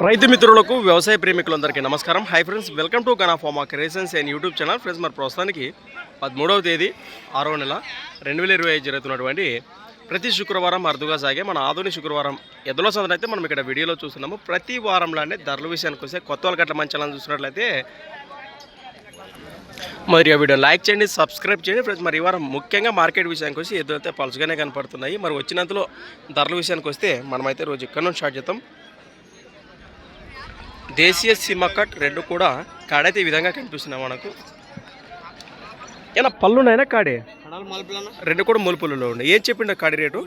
రైతు మిత్రులకు వ్యవసాయ ప్రేమికులందరికీ నమస్కారం. Hi friends welcome to Gana pharma creations and YouTube channel friends మరి ప్రస్తుతానికి పదమూడవ తేదీ ఆరో నెల రెండు వేల ఇరవై ఐదు జరుగుతున్నటువంటి ప్రతి శుక్రవారం అరుదుగా సాగే మన ఆధునిక శుక్రవారం ఎద్దుల సందన అయితే మనం ఇక్కడ వీడియోలో చూస్తున్నాము. ప్రతి వారంలోనే ధరల విషయానికి వస్తే కొత్త వాళ్ళ గట్ల మంచి చూసినట్లయితే మరి ఆ వీడియో లైక్ చేయండి సబ్స్క్రైబ్ చేయండి. ఫ్రెండ్స్ మరి ఈ వారం ముఖ్యంగా మార్కెట్ విషయానికి వచ్చి ఎదురైతే పలుసుగానే కనపడుతున్నాయి. మరి వచ్చినంతలో ధరల విషయానికి వస్తే మనమైతే రోజు ఇక్కడ నుంచి స్టార్ట్ చేద్దాం. దేశీయ సీమ కట్ రెండు కూడా కాడైతే ఈ విధంగా కనిపిస్తున్నాయి మనకు. ఏనా పళ్ళున్నాయినా కాడే? రెండు కూడా ములుపులలో ఉన్నాయి. ఏం చెప్పిండ కాడి rate?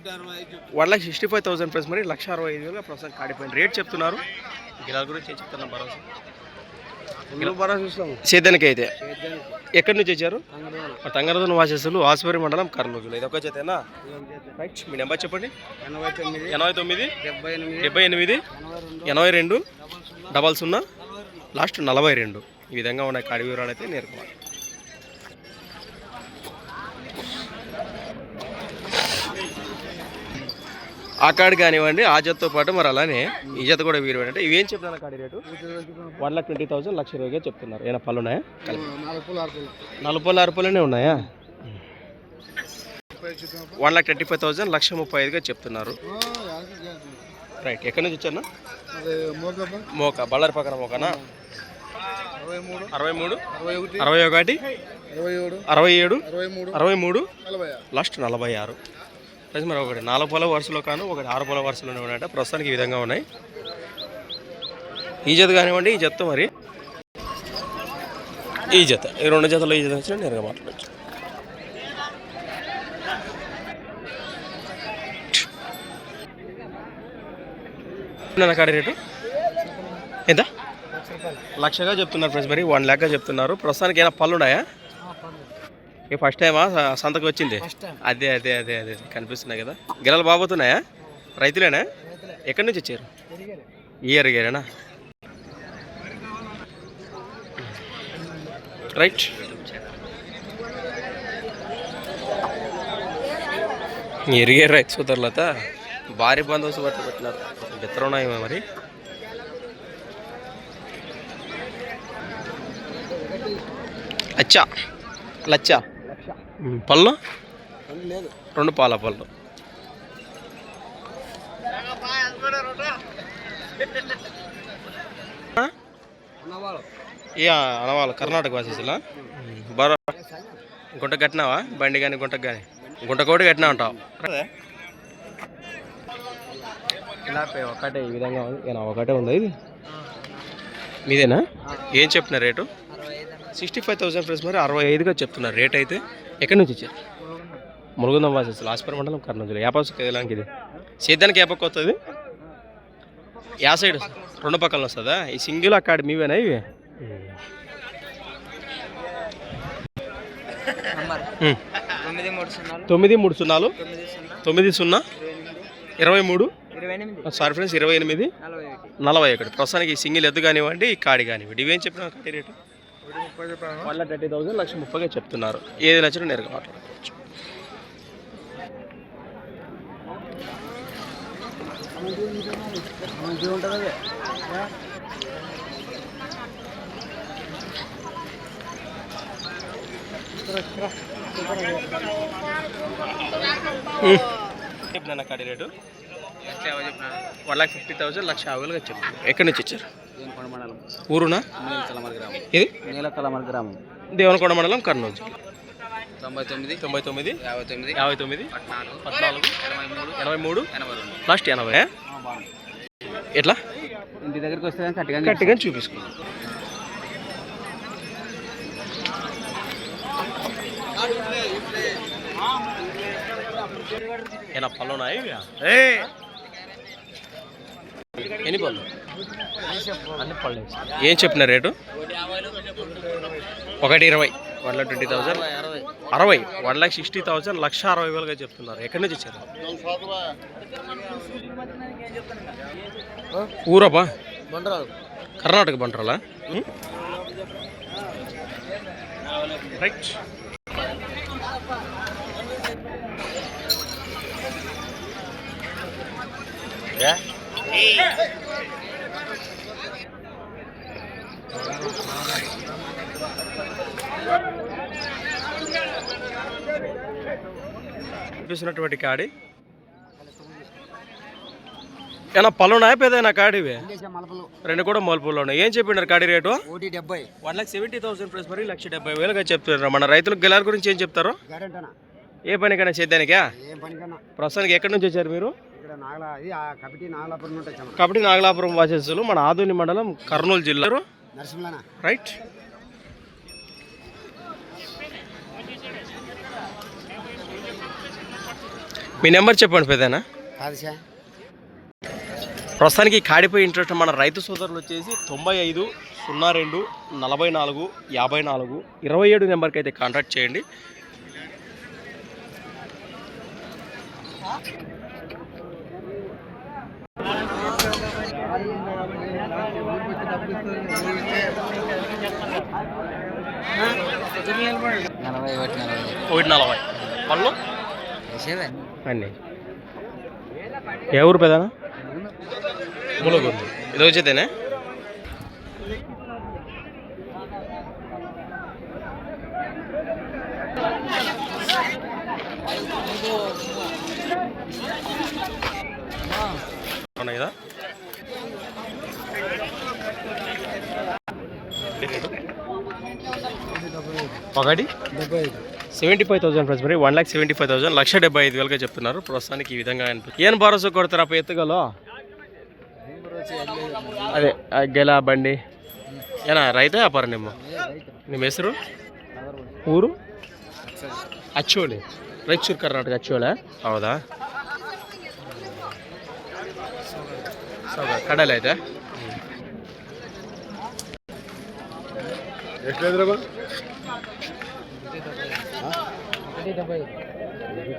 One lakh sixty five thousand plus మరి లక్ష అరవై ఐదు వేలుగా ప్రస్తుతం కాడిపోయిన రేట్ చెప్తున్నారు. గిలాల గురించి ఏం చెప్తున్నా భరోసా? సేద్యానికి అయితే. ఎక్కడి నుంచి వచ్చారు? తంగరదన వాసస్సులు ఆసుపరి మండలం కర్నూలు ఇది ఒక చేతేనా? రైట్ మీ నెంబర్ చెప్పండి. ఎనభై తొమ్మిది. ఎనభై తొమ్మిది డెబ్బై ఎనిమిది. డెబ్బై ఎనిమిది ఎనభై రెండు డబల్ సున్నా లాస్ట్ నలభై రెండు. ఈ విధంగా ఉన్నాయి కాడి వివరాలు అయితే నేర్చుకోవాలి. ఆ కార్డు కానివ్వండి ఆ జతతో పాటు మరి అలానే ఈ జత కూడా వీరు అంటే ఇవేం చెప్తున్నారు కాడి rate? One lakh twenty thousand లక్ష ఇరవైగా చెప్తున్నారు. ఏమైనా పళ్ళు ఉన్నాయా? నలుపళ్ళు అరుపులనే ఉన్నాయా? One lakh twenty five thousand లక్ష ముప్పై ఐదుగా చెప్తున్నారు. రైట్ ఎక్కడి నుంచి వచ్చాను మోక బళ్ళారి పక్కన మోకనా? అరవై మూడు. అరవై ఒకటి. అరవై ఏడు. అరవై మూడు. లాస్ట్ నలభై ఆరు. ప్లస్ మరి ఒకటి నాలుగు పొల వరుసలో కాను ఒకటి ఆరు పొల వరుసలోనే ఉన్నాయట. ప్రస్తుతానికి ఈ విధంగా ఉన్నాయి. ఈ జత కానివ్వండి ఈ జత మరి. ఈ జత ఈ రెండు జతలో ఈ జత వచ్చినా నేరుగా మాట్లాడచ్చు. కాడి రేటు? ఎంత? లక్షగా చెప్తున్నారు ఫ్రెండ్స్ మరి వన్ ల్యాక్గా చెప్తున్నారు. ప్రస్తుతానికి ఏమైనా పళ్ళు ఉన్నాయా? ఈ ఫస్ట్ టైమా? సంతకు వచ్చింది? అదే అదే అదే అదే కనిపిస్తున్నాయి కదా. గిరాలు బాబోతున్నాయా రైతులేనా? ఎక్కడి నుంచి వచ్చారు? ఇయర్ గేరేనా రైట్. ఎరిగే రైతు సోదరులత భారీ బందోబస్తు పట్టు పెట్టినారు ఉన్నాయేమో మరి. అచ్చా లచ్చా? పళ్ళు? లేదు. రెండు పాల పళ్ళు. ఏ అనవాళ్ళు కర్ణాటక వాసేసిలా? బరో గుంట కట్టినావా? బండి కానీ గుంటకు కానీ గుంట కోటి కట్టినా ఉంటావు ఒకటే ఈ విధంగా ఉంది. ఏనా ఒకటే ఉందా ఇది? మీదేనా? ఏం చెప్తున్నా rate? Sixty five thousand plus మరి అరవై ఐదుగా చెప్తున్నారు రేట్ అయితే. ఎక్కడి నుంచి వచ్చారు మురుగుందం వాసేసి లాస్పర్ మండలం కర్నూలు యాపస్ ఎలాంటి ఇది సేద్యానికి ఏ పక్క వస్తుంది? యా సైడ్ రెండు పక్కల వస్తుందా? ఈ సింగిల్ అక్కడ మీవేనా ఇవి. తొమ్మిది మూడు సున్నాలు. తొమ్మిది సున్నా. ఇరవై మూడు. సారీ ఫ్రెండ్స్ ఇరవై ఎనిమిది. నలభై ఒకటి. ప్రస్తుతానికి సింగిల్ ఎద్దు కానివ్వండి ఈ కాడి కానివ్వండి. ఇవేం చెప్పిన కాడి రేటు? వన్ థర్టీ థౌసండ్ లక్ష ముప్పైగా చెప్తున్నారు. ఏది నచ్చినా నేరుగా మాట్లాడుకోవచ్చు. చెప్పిన కాడి rate. One lakh fifty thousand లక్ష యాభై వేలుగా చెప్తున్నారు ఎక్కడి నుంచి వచ్చారు? దేవనకొండ మండలం. ఊరునా? ఇది నీలకలమర గ్రామం. దేవనకొండ మండలం కర్నూలు జిల్లా. తొంభై తొమ్మిది తొంభై తొమ్మిది యాభై తొమ్మిది యాభై తొమ్మిది పద్నాలుగు పద్నాలుగు ఎనభై మూడు ఎనభై మూడు ఎనభై రెండు. లాస్ట్ ఎనభై. ఎట్లా? ఇంటి దగ్గరికి వస్తే కట్టిగా గట్టిగా చూపించుకో ఏనా పళ్ళు ఉన్నాయి? ఎన్ని పళ్ళు? అన్ని పళ్ళు ఏం చెప్పిన రేటు? ఒకటి ఇరవై. One lakh twenty thousand. అరవై. One lakh sixty thousand. లక్ష అరవై వేలుగా చెప్తున్నారు. ఎక్కడి నుంచి వచ్చారు? ఊరపా కర్ణాటక బంటరాలా రైట్. చూపిస్తున్నటువంటి కాడి? ఏనా పళ్ళు ఉన్నాయా పెద్దనా కాడివి మలపలు. రెండు కూడా మలుపుల్లో ఉన్నాయి. ఏం చెప్పిండారు కాడి రేటు? ఒకటి డెబ్బై. One lakh seventy thousand plus మరి లక్ష డెబ్బై వేలుగా చెప్తున్నారు. మన రైతులకు గెలాల గురించి ఏం చెప్తారు? ఏ పనికైనా చేద్దానికా? ప్రస్తుతానికి ఎక్కడి నుంచి వచ్చారు మీరు? కమిటీ నాగలాపురం వాసేసులు మన ఆదోని మండలం కర్నూలు జిల్లా. రైట్. మీ నెంబర్ చెప్పండి పెద్దనా? కాదు సార్. ప్రస్తుతానికి కాడిపై ఇంట్రెస్ట్ మన రైతు సోదరులు వచ్చేసి తొంభై ఐదు సున్నా రెండు నలభై నాలుగు యాభై నాలుగు ఇరవై ఏడు నెంబర్కి అయితే కాంటాక్ట్ చేయండి. నలభై ఒకటి నలభై ఒకటి నలభై. పళ్ళు? అన్నీ ఏ ఊరు పెదనా? ములుగుంది ఇది వచ్చేదేనే ఇదా? ఒకటి. డెబ్బై ఐదు. సెవెంటీ ఫైవ్ థౌసండ్ ఫ్రెండ్స్ మరి one lakh seventy five thousand లక్ష డెబ్బై ఐదు వేలుగా చెప్తున్నారు ప్రస్తుతానికి ఈ విధంగా అనిపి ఏం భరోసా కొడతారు అప్పుడు ఎత్తుగలో అదే ఆ గెల బండి ఏనా రైతే వ్యాపారం నిమ్మ ನಿಮ್ಮ ಹೆಸರು ಊರು ಅಚ್ಚೋಳಿ ರಾಯಚೂರು ಕರ್ನಾಟಕ ಅಚ್ಚೋಳೆ ಹೌದಾ ಸೌದ ಕಡಲೆ ಐತೆ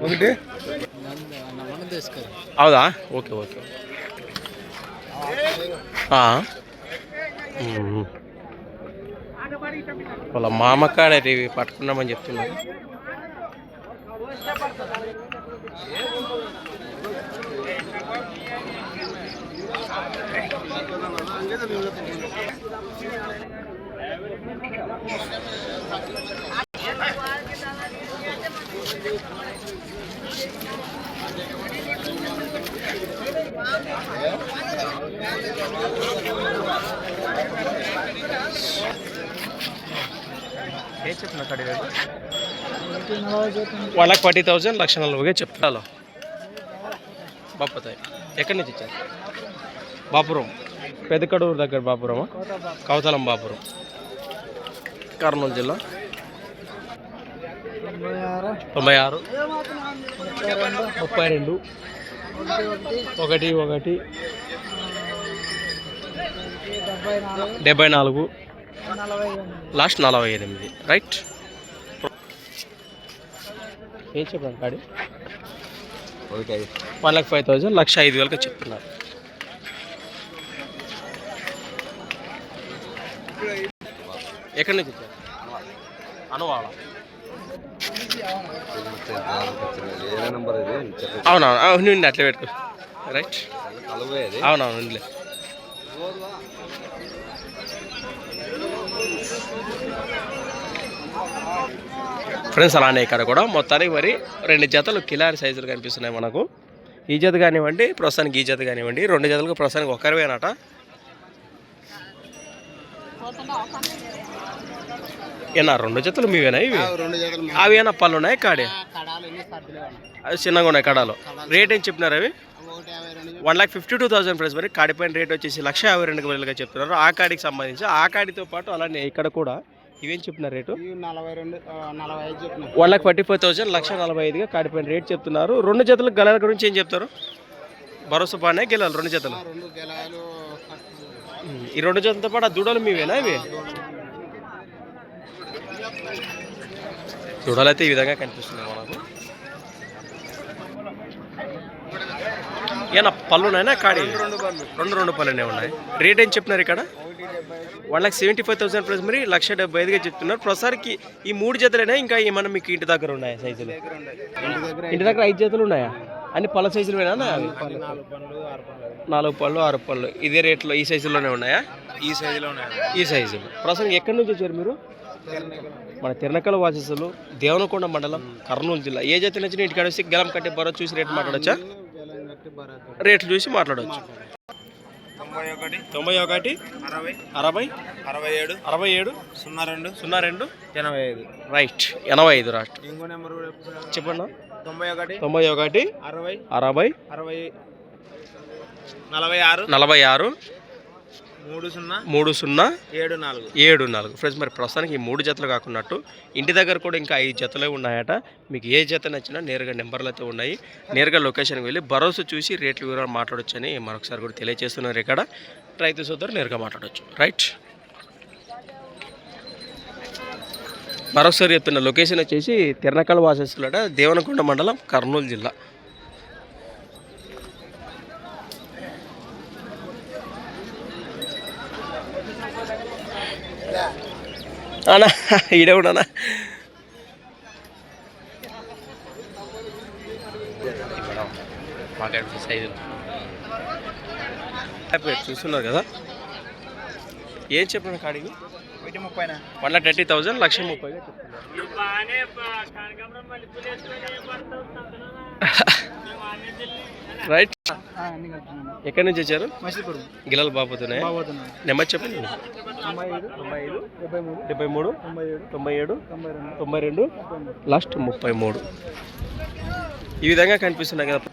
ఒకటి? అవుదా ఓకే ఓకే. వాళ్ళ మామ కాడే పట్టుకున్నామని చెప్తున్నారు కడి వన్ లాక్ ఫార్టీ థౌజండ్ లక్ష నలభైగా చెప్తాను బాపతాయి. ఎక్కడి నుంచి ఇచ్చారు బాపురం. పెదకడూరు దగ్గర బాపురమా? కవతలం బాపురం. కర్నూలు జిల్లా? తొంభై ఆరు. ముప్పై రెండు. ఒకటి ఒకటి. డెబ్బై నాలుగు. లాస్ట్ నలభై ఎనిమిది రైట్? ఏం చెప్పాను కాడి వన్ లాక్ ఫైవ్ థౌజండ్ లక్ష ఐదు వేలకు చెప్తున్నారు. ఎక్కడి నుంచి వచ్చారు? అనువాడ అవునవును అవును ఉండి అట్లే పెట్టుకో. రైట్? అవునవును ఫ్రెండ్స్ అలానే ఇక్కడ కూడా. మొత్తానికి మరి రెండు జతలు కిలారి సైజులు కనిపిస్తున్నాయి మనకు. ఈ జత కానివ్వండి ప్రస్తుతానికి ఈ జత కానివ్వండి. రెండు జతలకు ప్రస్తుతానికి ఒకరివేనట ఏనా రెండు జతలు మీవేనా ఇవి? అవి ఏనా పళ్ళు ఉన్నాయి కాడే? అవి చిన్నగా ఉన్నాయి కడాలు. రేట్ ఏం చెప్పినారు అవి? One lakh fifty two thousand price మరి కాడిపైన రేట్ వచ్చేసి లక్ష యాభై రెండు వేలుగా చెప్తున్నారు. ఆ కాడికి సంబంధించి ఆ కాడితో పాటు అలానే ఇక్కడ కూడా ఇవేం చెప్పిన రేటు? నలభై రెండు నలభై ఐదు one lakh forty five thousand లక్ష నలభై ఐదుగా కాడిపైన రేట్ చెప్తున్నారు. రెండు జతలు గెలాల గురించి ఏం చెప్తారు? భరోసా పానే గెలాలి రెండు జతలు. ఈ రెండు జతలతో పాటు ఆ దూడలు మీవేనా ఇవి? దూడలు. అయితే ఈ విధంగా కనిపిస్తున్నాయి మనకు. ఏనా పళ్ళున్నాయినా కాడి? రెండు పళ్ళు. రెండు రెండు పళ్ళనే ఉన్నాయి. రేట్ ఏం చెప్పినారు ఇక్కడ? One lakh seventy five thousand plus మరి లక్ష డెబ్బై ఐదుగా చెప్తున్నారు. ప్రస్తుతానికి ఈ మూడు జతలైనా? ఇంకా ఏమన్నా మీకు ఇంటి దగ్గర ఉన్నాయా సైజులు? ఇంటి దగ్గర ఐదు జతలు ఉన్నాయా? అన్ని పళ్ళ సైజులు వేనా? నాలుగు పళ్ళు ఆరు పళ్ళు. ఇదే రేట్లో ఈ సైజులోనే ఉన్నాయా? ఈ సైజులో ఉన్నాయి. ఈ సైజు ప్రస్తుతం ఎక్కడి నుంచి వచ్చారు మీరు? మన తిరణకల వాసస్సులు దేవనకొండ మండలం కర్నూలు జిల్లా. ఏ జాతి నచ్చిన ఇంటికాడ వచ్చి గెలం కట్టే బరో చూసి రేట్ మాట్లాడచ్చా? రేట్లు చూసి మాట్లాడవచ్చు తొంభై ఒకటి తొంభై ఒకటి అరవై అరవై అరవై ఏడు అరవై ఏడు సున్నా రెండు సున్నా రెండు ఎనభై ఐదు. రైట్ ఎనభై ఐదు రాష్ట్రం. ఇంకో నెంబర్. చెప్పండి. తొంభై ఒకటి తొంభై ఒకటి అరవై అరవై అరవై నలభై ఆరు నలభై ఆరు మూడు సున్నా మూడు సున్నా ఏడు నాలుగు. ఏడు నాలుగు. ఫ్రెండ్స్ మరి ప్రస్తుతానికి ఈ మూడు జతలు కాకున్నట్టు ఇంటి దగ్గర కూడా ఇంకా ఐదు జతలే ఉన్నాయట. మీకు ఏ జత నచ్చినా నేరుగా నెంబర్లు అయితే ఉన్నాయి. నేరుగా లొకేషన్కి వెళ్ళి భరోసా చూసి రేట్లు వివరాలు మాట్లాడొచ్చని మరొకసారి కూడా తెలియజేస్తున్నారు ఇక్కడ. రైతు సోదరు నేరుగా మాట్లాడొచ్చు. రైట్. మరొకసారి చెప్తున్న లొకేషన్ వచ్చేసి తిరణకల్ వాసస్తులట దేవనకొండ మండలం కర్నూలు జిల్లా. అన్నా ఈడే ఉన్నానా సైజు చూస్తున్నారు కదా. ఏం చెప్పిన కాడికి ఒకటి ముప్పైనా? వన్ లాక్ థర్టీ థౌజండ్ లక్ష ముప్పై రైట్. ఎక్కడి నుంచి వచ్చారు? గిలాల బాబుతోనే బాబోతున్నాను నెంబర్ చెప్పండి. డెబ్బై మూడు తొంభై ఏడు తొంభై రెండు లాస్ట్ ముప్పై మూడు. ఈ విధంగా కనిపిస్తున్నాయి కదా.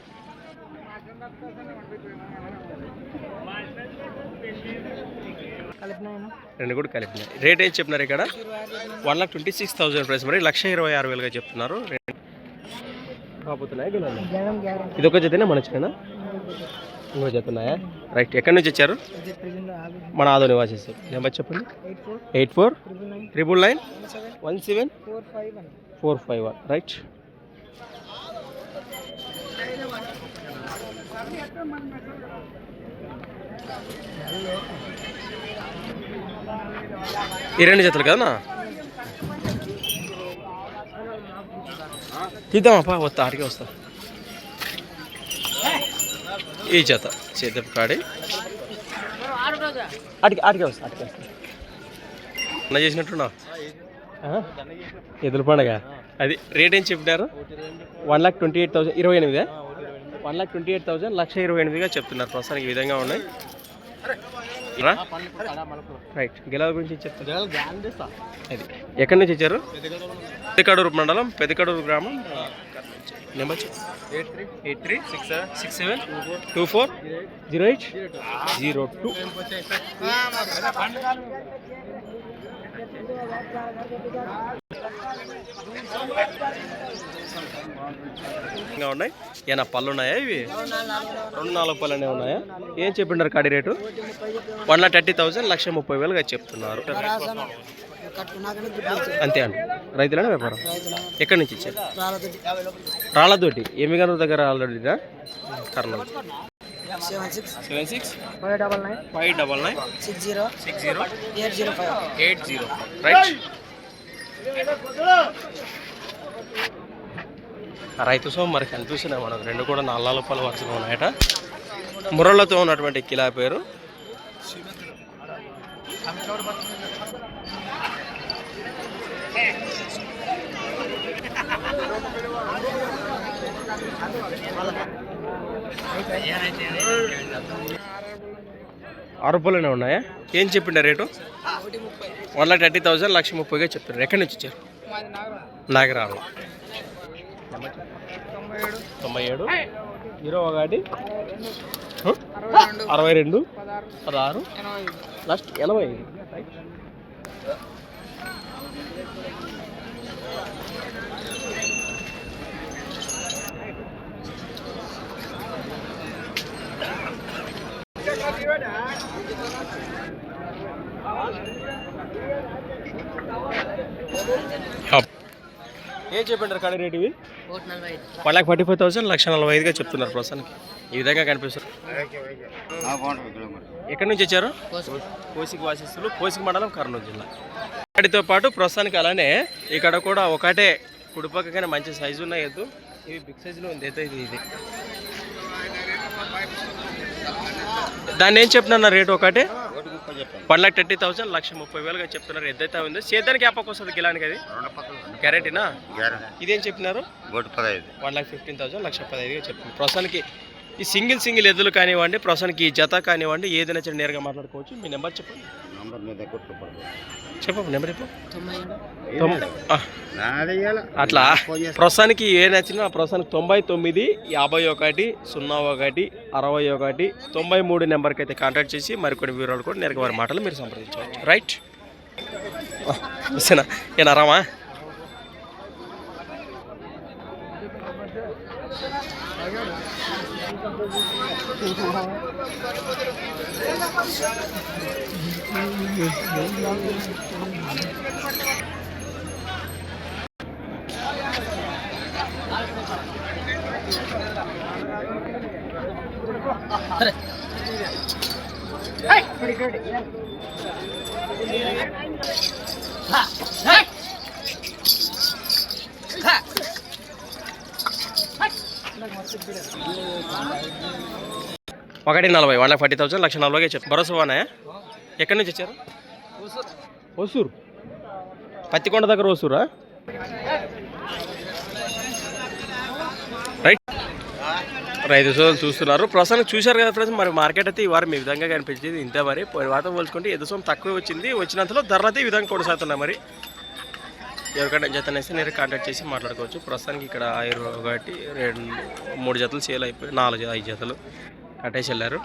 రెండు కూడా కలిపినాయి. రేట్ ఏం చెప్తున్నారు ఇక్కడ? One lakh twenty six thousand price. మరి లక్ష ఇరవై ఆరు వేలుగా చెప్తున్నారు. బాబుతున్నాయా ఇది ఒక జతనే? మన వచ్చినా ఇంకో జతున్నాయా రైట్ ఎక్కడి నుంచి వచ్చారు? మన ఆదో నివాసిస్తారు నెంబర్ చెప్పండి. Eight four. Triple nine. One seven? Four five one. Right. ఈ రెండు జతలు కదనా తీద్దామా వస్తా ఆడికే వస్తా. ఈ చేత చేతపు కాడి. ఆడికి ఆడికే వస్తా ఆడికే వస్తా. అన్న ఎదురు పండగ? అది రేట్ ఏం చెప్పినారు? One lakh twenty eight thousand ఇరవై ఎనిమిదే? One lakh twenty eight thousand లక్ష ఇరవై ఎనిమిదిగా చెప్తున్నారు ప్రస్తుతానికి ఈ విధంగా ఉన్నాయి. రైట్. గెలవ గురించి చెప్తారు ఎక్కడి నుంచి ఇచ్చారు పెద్దకడూరు మండలం పెద్దకడూరు గ్రామం. Number eight three. Eight three. Six seven. Six seven. Two four. Zero eight. Zero two. ఇంకా ఉన్నాయి? ఏమైనా పళ్ళు ఉన్నాయా ఇవి? రెండు నాలుగు పళ్ళు అనేవి ఉన్నాయా? ఏం చెప్పిండారు కాడి rate? One lakh thirty thousand లక్ష ముప్పై వేలుగా చెప్తున్నారు. అంతే అండి. రైతులనే వ్యాపారం? ఎక్కడి నుంచి ఇచ్చారు? రాళ్ళతోటి. ఎమ్మిగనూరు దగ్గర ఆల్రెడీనా Kurnool. Seven six seven six five double nine five double nine six zero six zero eight zero five eight zero right రైతు సోమ మరి కనిపిస్తున్నాయి మనకు రెండు కూడా నాలుగు రూపాయల వరుసగా ఉన్నాయట. ముర్రలతో ఉన్నటువంటి కిలా పేరు. ఆరు రూపాయలనే ఉన్నాయా? ఏం చెప్పిండే rate? One lakh thirty thousand లక్ష ముప్పైగా చెప్తున్నారు ఎక్కడి నుంచి వచ్చారు? నాగరాలు తొంభై ఏడు. జీరో ఒకటి? అరవై రెండు. పదహారు. లాస్ట్ ఎనభై. ఐదు ఏం చెప్పంటారు కాడి రేట్ ఇవి? One lakh forty five thousand లక్ష నలభై ఐదుగా చెప్తున్నారు ప్రస్తుతానికి. ఈ విధంగా కనిపిస్తారు. ఎక్కడి నుంచి వచ్చారు? కోసికి. వాసిస్తులు కోసికి మండలం కర్నూలు జిల్లా. వాటితో పాటు ప్రస్తుతానికి అలానే ఇక్కడ కూడా ఒకటే కుడిపక్కనే మంచి సైజు ఉన్నాయి. ఎద్దు ఇవి బిగ్ సైజులో ఉంది. ఎద్దు ఇది ఇది. దాన్ని ఏం చెప్తున్నా రేటు ఒకటే? వన్ లాక్ థర్టీ థౌసండ్ లక్ష ముప్పై వేలుగా చెప్తున్నారు. ఎద్దైతే ఉందో? సేద్యానికి యాపకు వస్తుంది గిలానికి అది? గ్యారెంటీనా గ్యారెంటీ ఇదేం చెప్పినారు వన్ లాక్ ఫిఫ్టీన్ థౌసండ్ లక్ష పదహైదుగా చెప్తుంది ప్రస్తుతానికి ఈ సింగిల్ సింగిల్ ఎద్దులు కానివ్వండి ప్రస్తుతానికి ఈ జత కానివ్వండి ఏదైనా నేరుగా మాట్లాడుకోవచ్చు. మీ నెంబర్ చెప్పండి. నంబర్ మీద దగ్గర చెప్పు నెంబర్ ఆ, అట్లా? ప్రస్తుతానికి ఏ నచ్చినా ప్రస్తుతానికి తొంభై తొమ్మిది యాభై ఒకటి సున్నా ఒకటి అరవై ఒకటి తొంభై మూడు నెంబర్కి అయితే కాంటాక్ట్ చేసి మరికొన్ని వివరాలు కూడా నేరుగా వారి మాటలు మీరు సంప్రదించవచ్చు. రైట్ సరేనా ఏనా రామా? ఒకటి నలభై వన్ లాక్ ఫార్టీ థౌసండ్ లక్ష నలభైగా చెప్పు భరోసా వానాయా ఎక్కడి నుంచి వచ్చారు? ఓసూరు. పత్తికొండ దగ్గర ఓసూరా? రైట్. రైతు సోదరులు చూస్తున్నారు. ప్రస్తుతానికి చూశారు కదా ఫ్రెండ్స్ మరి మార్కెట్ అయితే ఈ వారం ఈ విధంగా కనిపించింది. ఇంతే మరి పోయిన వారం పోల్చుకుంటే ఎదు సొమ్ము తక్కువే వచ్చింది. వచ్చినంతలో ధరలు అయితే ఈ విధంగా కొనసాగుతున్నాయి మరి. ఎవరికైనా జత అనేసి నేను కాంటాక్ట్ చేసి మాట్లాడుకోవచ్చు. ప్రస్తుతానికి ఇక్కడ ఒకటి రెండు మూడు జతలు సేల్ అయిపోయి నాలుగు ఐదు జతలు కట్టేసి వెళ్ళారు.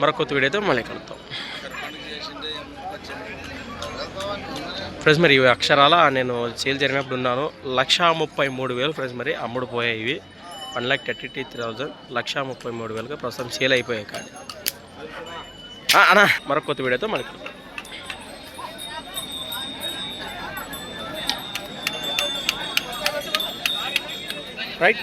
మరొక కొత్త వీడియోతో మళ్ళీ కలుద్దాం. ఫ్రెండ్స్ మరి ఇవి అక్షరాల? నేను సేల్ జరిగినప్పుడు ఉన్నాను. లక్ష ముప్పై మూడు వేలు ఫ్రెండ్స్ మరి అమ్ముడు పోయాయి ఇవి. One lakh thirty three thousand. లక్ష ముప్పై మూడు వేలుగా ప్రస్తుతం సేల్ అయిపోయాయి కానీ అనా అన్నా మరొక కొత్త వీడియోతో మళ్ళీ కలుద్దాం. రైట్